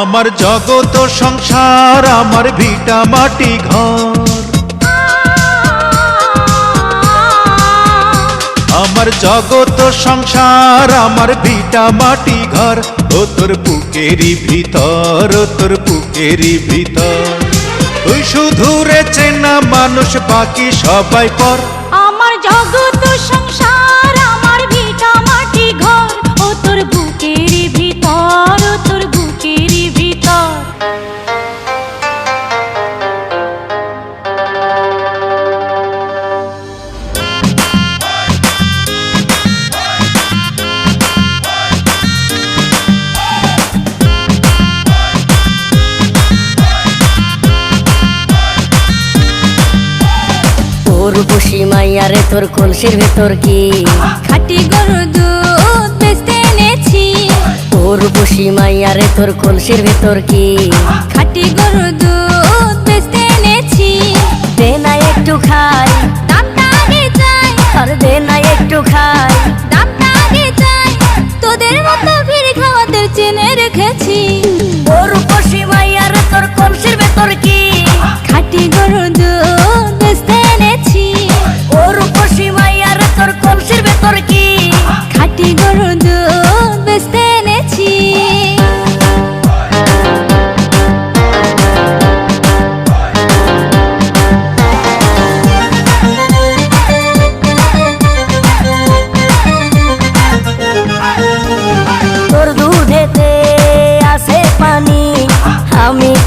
আমার জগত সংসার, আমার ভিটা মাটি ঘর। আমার জগত সংসার, আমার ভিটা মাটি ঘর। ও তোর বুকেরই ভিতর, ও তোর বুকেরই ভিতর। তুই শুধু রে চেনা মানুষ বাকি সবাই পর। আমার জগত তোর বসি মাইয়ারে তোর কলসির ভেতর কি? খাটি গরু দুধ বেচতে এনেছি। তোর বসি মাইয়ারে তোর কলসির ভেতর কি? খাটি গরু দুধ